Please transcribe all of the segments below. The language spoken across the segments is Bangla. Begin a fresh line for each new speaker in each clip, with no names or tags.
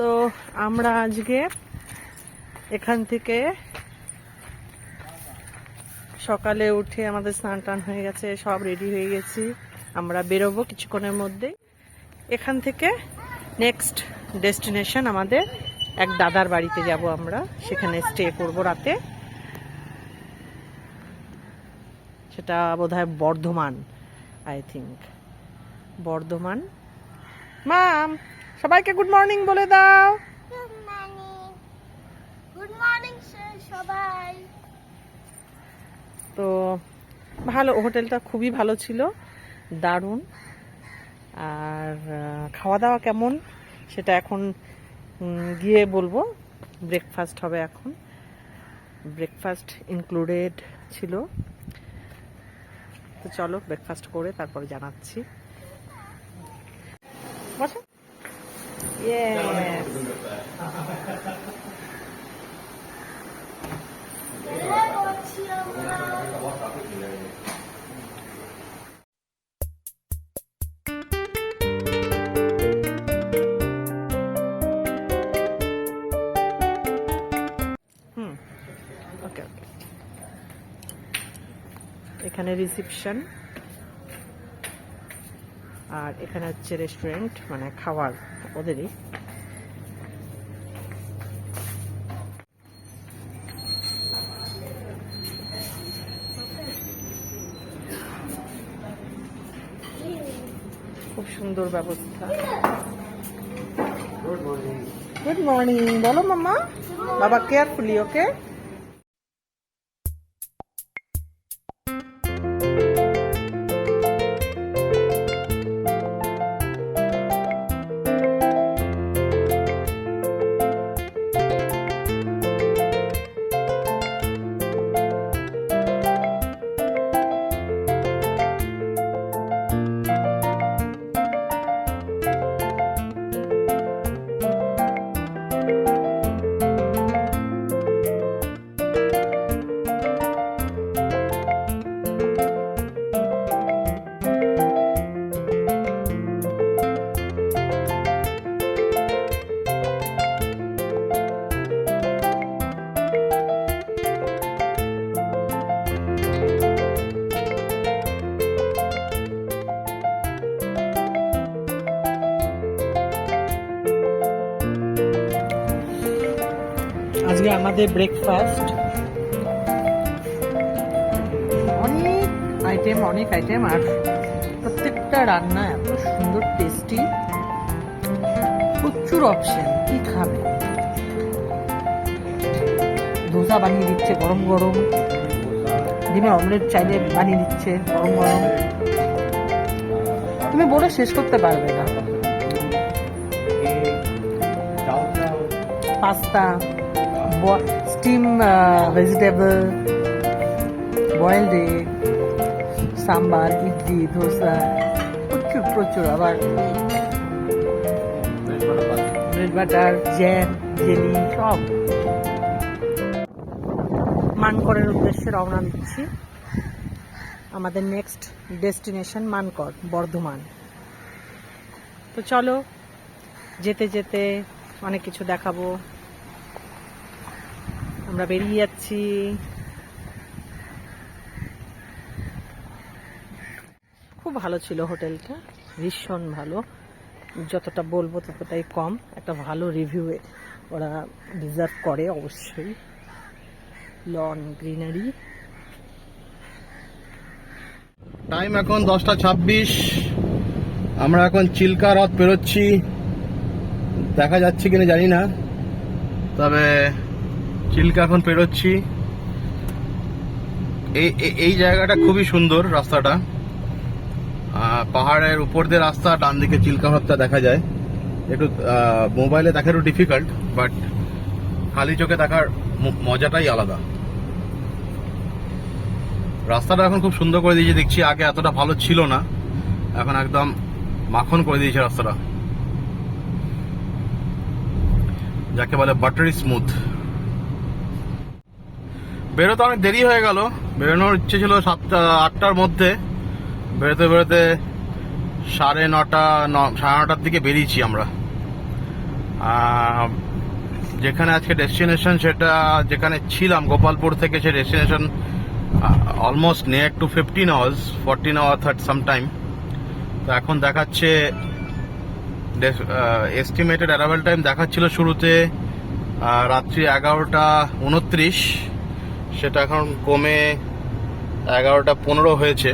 তো আমরা আজকে এখান থেকে সকালে উঠে আমাদের স্নান টান হয়ে গেছে, সব রেডি হয়ে গেছি। আমরা বেরোবো কিছুক্ষণের মধ্যে এখান থেকে নেক্সট ডেস্টিনেশন আমাদের এক দাদার বাড়িতে যাব আমরা। সেখানে স্টে করব রাতে। সেটা বোধ হয় Bardhaman I think Bardhaman. Ma'am সবাইকে গুড মর্নিং বলে দাও।
গুড মর্নিং সবাই।
তো ভালো হোটেলটা খুবই ভালো ছিল দারুণ। আর খাওয়া দাওয়া কেমন সেটা এখন গিয়ে বলব। ব্রেকফাস্ট হবে এখন। ব্রেকফাস্ট ইনক্লুডেড ছিল। তো চলো ব্রেকফাস্ট করে তারপরে জানাচ্ছি। বসো। ওকে এখানে রিসিপশন আর এখানে হচ্ছে রেস্টুরেন্ট মানে খাবার ওদেরই। খুব সুন্দর ব্যবস্থা। গুড মর্নিং বলো মামা বাবা কেয়ারফুলি ওকে আজকে আমাদের ব্রেকফাস্ট অনেক আইটেম অনেক আইটেম আর প্রত্যেকটা রান্না এত সুন্দর টেস্টি প্রচুর অপশন কি খাবে? ধোসা বানিয়ে দিচ্ছে গরম গরম। ডিমের অমলেট চাইলে বানিয়ে দিচ্ছে গরম গরম। তুমি বলে শেষ করতে পারবে না। Pasta. Steam vegetable boiled egg sambar idli dosa প্রচুর প্রচুর আবার ব্রেড বাটার জ্যাম জেলি সব। মানকরের উদ্দেশ্যে রওনা দিচ্ছি। আমাদের নেক্সট ডেস্টিনেশন মানকর বর্ধমান। তো চলো যেতে যেতে অনেক কিছু দেখাবো। আমরা বেরিয়ে যাচ্ছি। খুব ভালো ছিল হোটেলটা, ভীষণ ভালো। যতটা বলব ততটাই কম, একটা ভালো রিভিউ ওরা ডিজার্ভ করে অবশ্যই। লন গ্রিনারি
টাইম এখন দশটা ছাব্বিশ। আমরা এখন চিল্কা হ্রদ পেরোচ্ছি। দেখা যাচ্ছে কিনা জানি না। তবে চিল্কা এখন পেরোচ্ছি। এই, এই- জায়গাটা খুবই সুন্দর রাস্তাটা। পাহাড়ের উপর দিয়ে রাস্তা, ডান দিকে চিল্কা হ্রদটা দেখা যায়। একটু মোবাইলে দেখা একটু ডিফিকাল্ট বাট খালি চোখে দেখার মজাটাই আলাদা। রাস্তাটা এখন খুব সুন্দর করে দিয়েছে, দেখছি আগে এতটা ভালো ছিল না। এখন একদম মাখন করে দিয়েছে রাস্তাটা। যাকে বলে বাটারি স্মুথ বেরোতে অনেক দেরি হয়ে গেল। বেরোনোর ইচ্ছে ছিল সাতটা, আটটার মধ্যে। বেরোতে বেরোতে সাড়ে নটা সাড়ে নটার দিকে বেরিয়েছি আমরা। যেখানে আজকে ডেস্টিনেশন সেটা যেখানে ছিলাম, গোপালপুর থেকে সে destination almost near to fifteen hours fourteen hour third some time তো এখন দেখাচ্ছে এস্টিমেটেড অ্যারাইভাল টাইম দেখাচ্ছিল শুরুতে রাত্রি এগারোটা উনত্রিশ। সেটা এখন কমে এগারোটা পনেরো হয়েছে।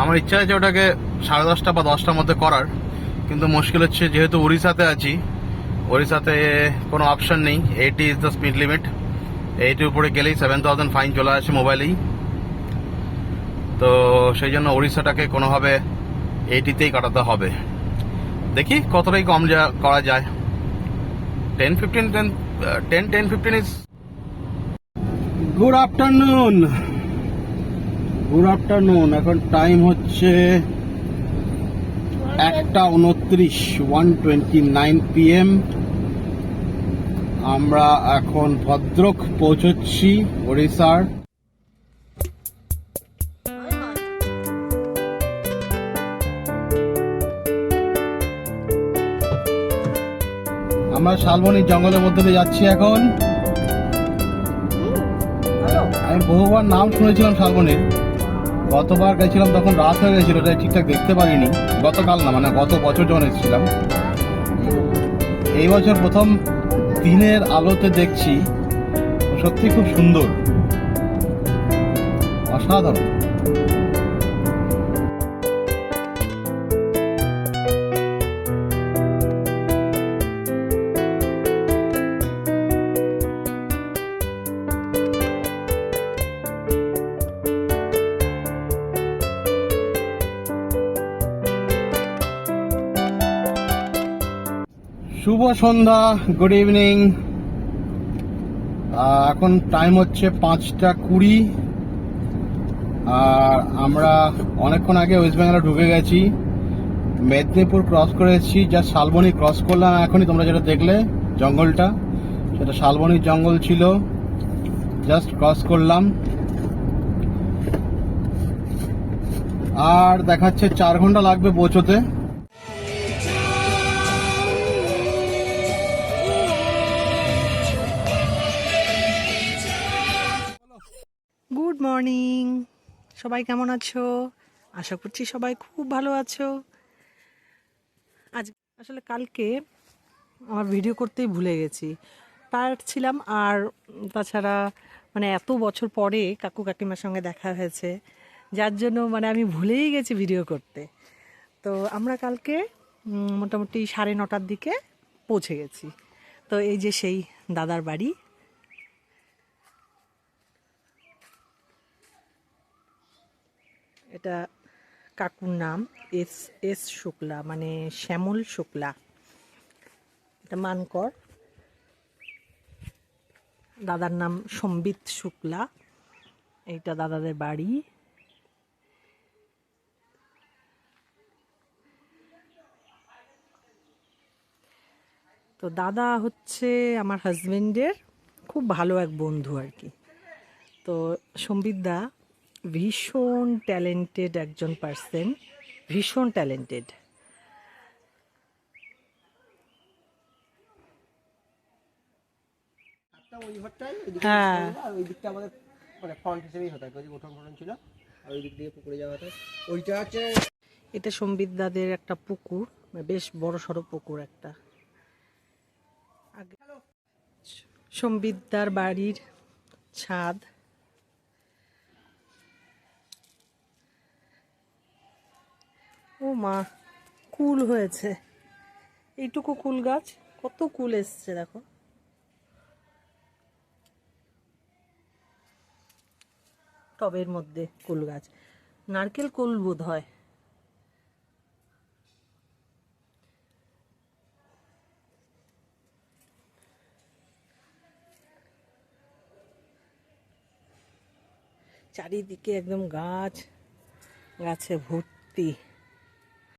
আমার ইচ্ছা আছে ওটাকে সাড়ে দশটা বা দশটার মধ্যে করার। কিন্তু মুশকিল হচ্ছে যেহেতু উড়িষ্যাতে আছি, উড়িষ্যাতে কোনো অপশন নেই। Eighty is the speed limit এইটির উপরে গেলেই সেভেন থাউজেন্ড ফাইন চলে আসে মোবাইলেই তো সেই জন্য উড়িষ্যাটাকে কোনোভাবে এইটিতেই কাটাতে হবে। দেখি কতটাই কম যা করা যায়। Ten fifteen ten ten ten fifteen is good afternoon good afternoon এখন টাইম হচ্ছে একটা উনত্রিশ ওয়ান টোয়েন্টি নাইন পিএম আমরা এখন ভদ্রক পৌঁছচ্ছি ওড়িশার। আমরা শালবনী জঙ্গলের মধ্যে যাচ্ছি এখন। আমি বহুবার নাম শুনেছিলাম শালবনের। গতবার গেছিলাম তখন রাত হয়ে গেছিল তাই ঠিকঠাক দেখতে পারিনি। গতকাল না মানে গত বছর যখন এসেছিলাম। এই বছর প্রথম দিনের আলোতে দেখছি, সত্যি খুব সুন্দর, অসাধারণ। শুভ সন্ধ্যা গুড ইভিনিং এখন টাইম হচ্ছে পাঁচটা কুড়ি। আর আমরা অনেকক্ষণ আগে ওয়েস্ট বেঙ্গলে ঢুকে গেছি। মেদিনীপুর ক্রস করে এসেছি যা শালবনি ক্রস করলাম। এখনই তোমরা যেটা দেখলে, জঙ্গলটা, সেটা শালবনির জঙ্গল ছিল। জাস্ট ক্রস করলাম। আর দেখাচ্ছে চার ঘণ্টা লাগবে পৌঁছতে
গুড মর্নিং সবাই কেমন আছো? আশা করছি সবাই খুব ভালো আছো। আজ আসলে কালকে আমার ভিডিও করতেই ভুলে গেছি। টায়ার্ড ছিলাম আর তাছাড়া মানে এত বছর পরে কাকু কাকিমার সঙ্গে দেখা হয়েছে। যার জন্য মানে আমি ভুলেই গেছি ভিডিও করতে। তো আমরা কালকে মোটামুটি সাড়ে নটার দিকে পৌঁছে গেছি। তো এই যে সেই দাদার বাড়ি এটা কাকুর নাম, এস এস শুক্লা মানে শ্যামল শুক্লা। এটা মানকর। দাদার নাম সম্বিত শুক্লা। এইটা দাদাদের বাড়ি। তো দাদা হচ্ছে আমার হাজবেন্ডের খুব ভালো এক বন্ধু আর কি। তো সম্বিতদা ভীষণ ট্যালেন্টেড একজন পার্সন। ভীষণ ট্যালেন্টেড। হ্যাঁ।
ওই দিকটা আমাদের মানে ফ্রন্ট হিসেবেই হতো ওই যে উঠোন ফোটন ছিল আর ওই দিক দিয়ে পুকুরে যাওয়া হতো। ওইটা হচ্ছে
এটা সম্বিতদাদের একটা পুকুর বেশ বড় সড়ো পুকুর একটা। আগে- সম্বিতদার বাড়ির ছাদ। ও মা, কুল হয়েছে। এইটুকু কুল গাছ, কত কুল এসছে দেখো। টবের মধ্যে কুল গাছ। নারকেল কুল বোধ হয়। চারিদিকে একদম গাছ, গাছে ভর্তি।